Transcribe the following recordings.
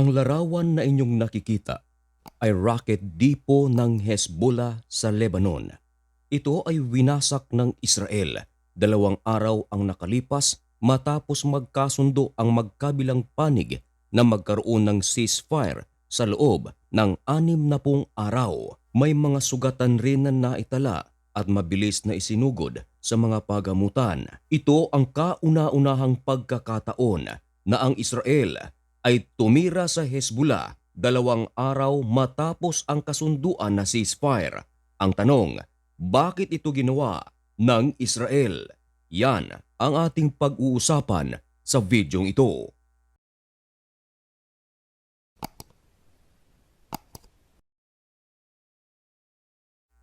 Ang larawan na inyong nakikita ay rocket depot ng Hezbollah sa Lebanon. Ito ay winasak ng Israel. Dalawang araw ang nakalipas matapos magkasundo ang magkabilang panig na magkaroon ng ceasefire sa loob ng anim na pung araw. May mga sugatan rin na naitala at mabilis na isinugod sa mga pagamutan. Ito ang kauna-unahang pagkakataon na ang Israel ay tumira sa Hezbollah dalawang araw matapos ang kasunduan na ceasefire. Ang tanong, bakit ito ginawa ng Israel? Yan ang ating pag-uusapan sa videong ito.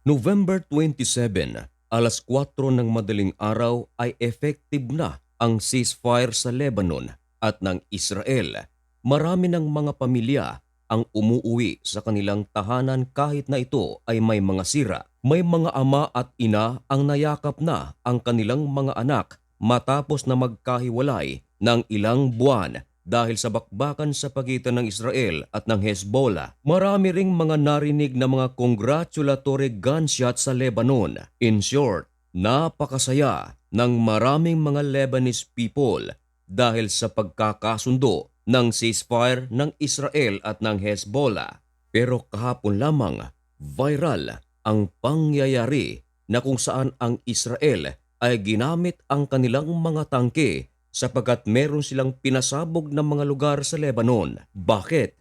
November 27, alas 4 ng madaling araw ay effective na ang ceasefire sa Lebanon at ng Israel. Marami ng mga pamilya ang umuuwi sa kanilang tahanan kahit na ito ay may mga sira. May mga ama at ina ang nayakap na ang kanilang mga anak matapos na magkahiwalay ng ilang buwan dahil sa bakbakan sa pagitan ng Israel at ng Hezbollah. Marami ring mga narinig na mga congratulatory gunshot sa Lebanon. In short, napakasaya ng maraming mga Lebanese people dahil sa pagkakasundo ng ceasefire ng Israel at ng Hezbollah. Pero kahapon lamang, viral ang pangyayari na kung saan ang Israel ay ginamit ang kanilang mga tangke sapagkat meron silang pinasabog ng mga lugar sa Lebanon. Bakit?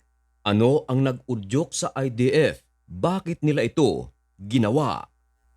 Ano ang nag-udyok sa IDF? Bakit nila ito ginawa?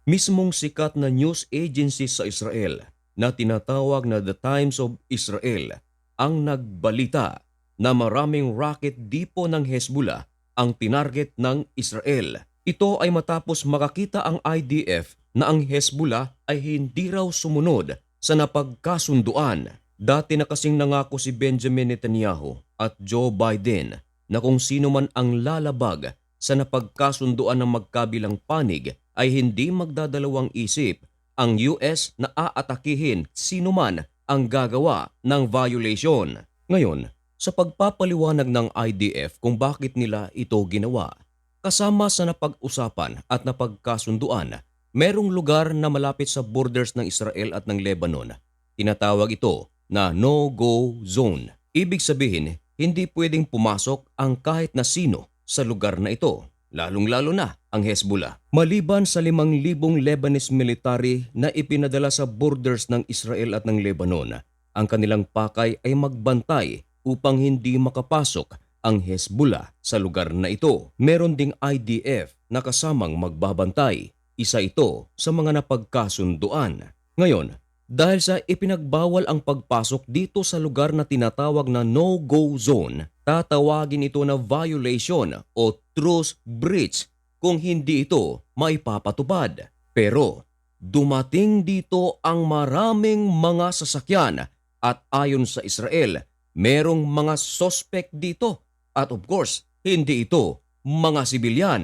Mismong sikat na news agency sa Israel na tinatawag na The Times of Israel ang nagbalita na maraming rocket depot ng Hezbollah ang tinarget ng Israel. Ito ay matapos makakita ang IDF na ang Hezbollah ay hindi raw sumunod sa napagkasunduan. Dati na kasing nangako si Benjamin Netanyahu at Joe Biden na kung sino man ang lalabag sa napagkasunduan ng magkabilang panig ay hindi magdadalawang isip ang US na aatakihin sino man ang gagawa ng violation. Ngayon, sa pagpapaliwanag ng IDF kung bakit nila ito ginawa, kasama sa napag-usapan at napagkasunduan, merong lugar na malapit sa borders ng Israel at ng Lebanon. Tinatawag ito na no-go zone. Ibig sabihin, hindi pwedeng pumasok ang kahit na sino sa lugar na ito, lalong-lalo na ang Hezbollah. Maliban sa 5,000 Lebanese military na ipinadala sa borders ng Israel at ng Lebanon, ang kanilang pakay ay magbantay upang hindi makapasok ang Hezbollah sa lugar na ito. Meron ding IDF na kasamang magbabantay. Isa ito sa mga napagkasunduan. Ngayon, dahil sa ipinagbawal ang pagpasok dito sa lugar na tinatawag na no-go zone, tatawagin ito na violation o truce breach kung hindi ito maipapatupad. Pero dumating dito ang maraming mga sasakyan at ayon sa Israel, merong mga suspect dito at of course, hindi ito mga sibilyan.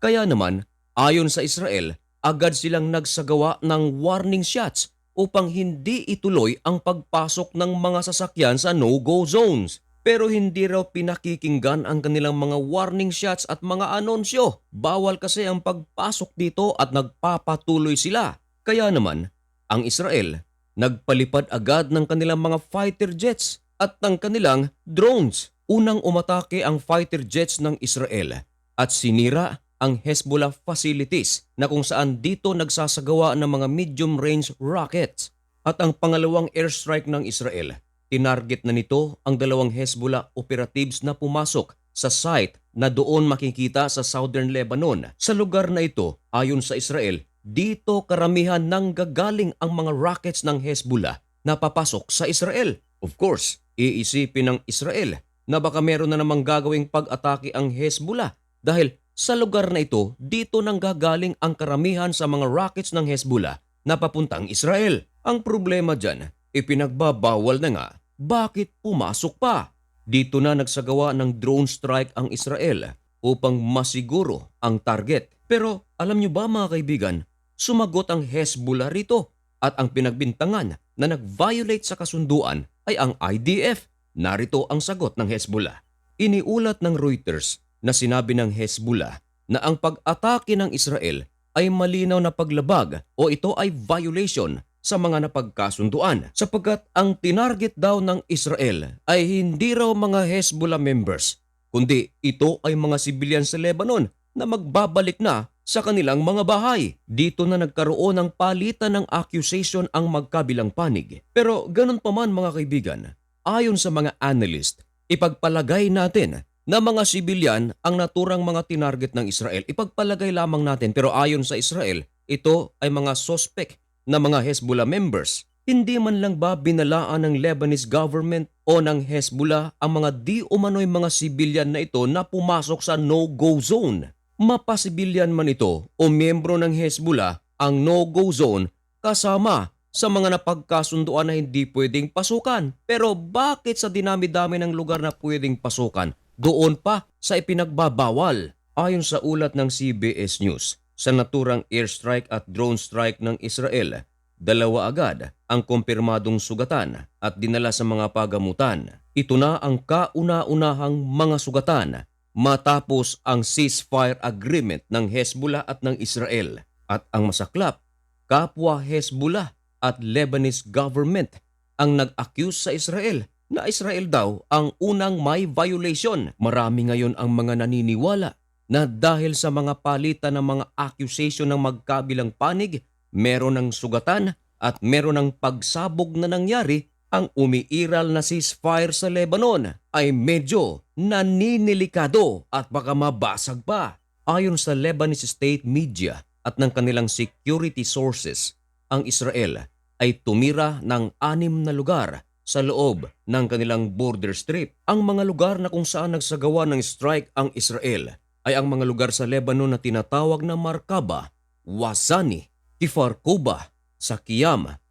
Kaya naman, ayon sa Israel, agad silang nagsagawa ng warning shots upang hindi ituloy ang pagpasok ng mga sasakyan sa no-go zones. Pero hindi raw pinakikinggan ang kanilang mga warning shots at mga anonsyo. Bawal kasi ang pagpasok dito at nagpapatuloy sila. Kaya naman, ang Israel nagpalipad agad ng kanilang mga fighter jets at ng kanilang drones. Unang umatake ang fighter jets ng Israel at sinira ang Hezbollah facilities na kung saan dito nagsasagawa ng mga medium-range rockets. At ang pangalawang airstrike ng Israel, tinarget na nito ang dalawang Hezbollah operatives na pumasok sa site na doon makikita sa southern Lebanon. Sa lugar na ito, ayon sa Israel, dito karamihan nang gagaling ang mga rockets ng Hezbollah na papasok sa Israel. Of course, iisipin ng Israel na baka meron na namang gagawing pag-atake ang Hezbollah dahil sa lugar na ito, dito nang gagaling ang karamihan sa mga rockets ng Hezbollah na papuntang Israel. Ang problema dyan, ipinagbabawal na nga, bakit pumasok pa? Dito na nagsagawa ng drone strike ang Israel upang masiguro ang target. Pero alam nyo ba mga kaibigan, sumagot ang Hezbollah rito at ang pinagbintangan na nag-violate sa kasunduan ay ang IDF. Narito ang sagot ng Hezbollah. Iniulat ng Reuters na sinabi ng Hezbollah na ang pag-atake ng Israel ay malinaw na paglabag o ito ay violation sa mga napagkasunduan sapagkat ang tinarget daw ng Israel ay hindi raw mga Hezbollah members kundi ito ay mga sibilyan sa Lebanon na magbabalik na sa kanilang mga bahay. Dito na nagkaroon ng palitan ng accusation ang magkabilang panig. Pero ganun pa man mga kaibigan, ayon sa mga analyst, ipagpalagay natin na mga sibilyan ang naturang mga tinarget ng Israel. Ipagpalagay lamang natin pero ayon sa Israel, ito ay mga suspect na mga Hezbollah members. Hindi man lang ba binalaan ng Lebanese government o ng Hezbollah ang mga di umano'y mga sibilyan na ito na pumasok sa no-go zone? Mapasibilyan man ito o miyembro ng Hezbollah ang no-go zone kasama sa mga napagkasunduan na hindi pwedeng pasukan. Pero bakit sa dinami-dami ng lugar na pwedeng pasukan, doon pa sa ipinagbabawal? Ayon sa ulat ng CBS News, sa naturang airstrike at drone strike ng Israel, dalawa agad ang kumpirmadong sugatan at dinala sa mga pagamutan. Ito na ang kauna-unahang mga sugatan matapos ang ceasefire agreement ng Hezbollah at ng Israel. At ang masaklap, kapwa Hezbollah at Lebanese government ang nag-accuse sa Israel na Israel daw ang unang may violation. Marami ngayon ang mga naniniwala na dahil sa mga palitan ng mga accusation ng magkabilang panig, meron ng sugatan at meron ng pagsabog na nangyari, ang umiiral na ceasefire sa Lebanon ay medyo naninilikado at baka mabasag pa. Ayon sa Lebanese state media at ng kanilang security sources, ang Israel ay tumira ng anim na lugar sa loob ng kanilang border strip. Ang mga lugar na kung saan nagsagawa ng strike ang Israel ay ang mga lugar sa Lebanon na tinatawag na Markaba, Wazani, Kifar Kuba, sa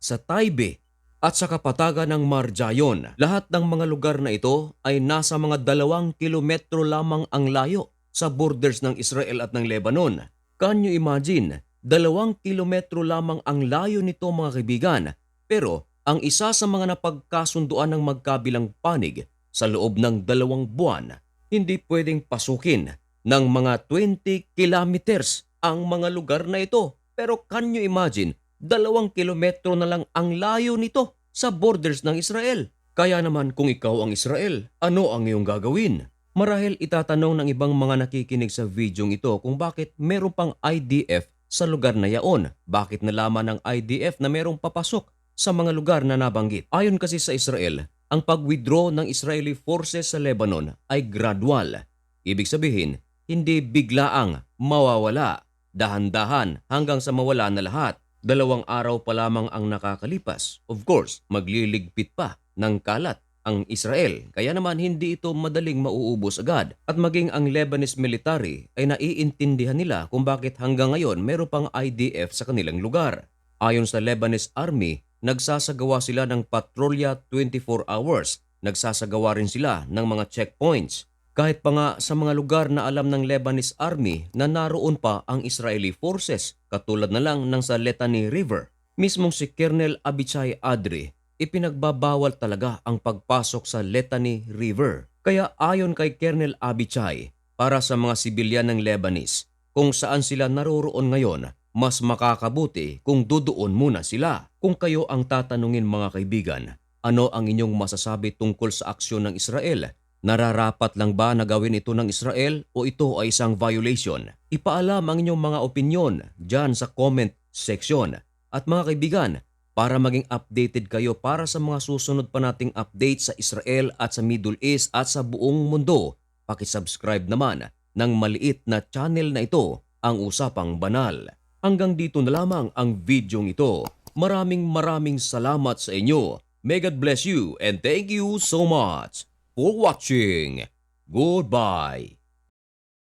sa Taibe, at sa kapatagan ng Marjayon. Lahat ng mga lugar na ito ay nasa mga dalawang kilometro lamang ang layo sa borders ng Israel at ng Lebanon. Can you imagine? Dalawang kilometro lamang ang layo nito mga kaibigan. Pero ang isa sa mga napagkasunduan ng magkabilang panig sa loob ng dalawang buwan, hindi pwedeng pasukin ng mga 20 kilometers ang mga lugar na ito. Pero can you imagine, dalawang kilometro na lang ang layo nito sa borders ng Israel. Kaya naman kung ikaw ang Israel, ano ang iyong gagawin? Marahil itatanong ng ibang mga nakikinig sa videong ito kung bakit meron pang IDF sa lugar na yaon. Bakit nalaman ng IDF na merong papasok sa mga lugar na nabanggit? Ayon kasi sa Israel, ang pag-withdraw ng Israeli forces sa Lebanon ay gradual. Ibig sabihin, hindi biglaang mawawala, dahan-dahan hanggang sa mawala na lahat. Dalawang araw pa lamang ang nakakalipas. Of course, magliligpit pa ng kalat ang Israel. Kaya naman hindi ito madaling mauubos agad. At maging ang Lebanese military ay naiintindihan nila kung bakit hanggang ngayon meron pang IDF sa kanilang lugar. Ayon sa Lebanese Army, nagsasagawa sila ng patrolya 24 hours. Nagsasagawa rin sila ng mga checkpoints. Kahit pa nga sa mga lugar na alam ng Lebanese Army na naroon pa ang Israeli forces, katulad na lang ng sa Litani River. Mismong si Colonel Abichai Adri, ipinagbabawal talaga ang pagpasok sa Litani River. Kaya ayon kay Colonel Abichai, para sa mga sibilyan ng Lebanese, kung saan sila naroroon ngayon, mas makakabuti kung dudoon muna sila. Kung kayo ang tatanungin mga kaibigan, ano ang inyong masasabi tungkol sa aksyon ng Israel? Nararapat lang ba na gawin ito ng Israel o ito ay isang violation? Ipaalam ang inyong mga opinyon dyan sa comment section. At mga kaibigan, para maging updated kayo para sa mga susunod pa nating update sa Israel at sa Middle East at sa buong mundo, pakisubscribe naman ng maliit na channel na ito, ang Usapang Banal. Hanggang dito na lamang ang videong ito. Maraming maraming salamat sa inyo. May God bless you and thank you so much for watching. Goodbye.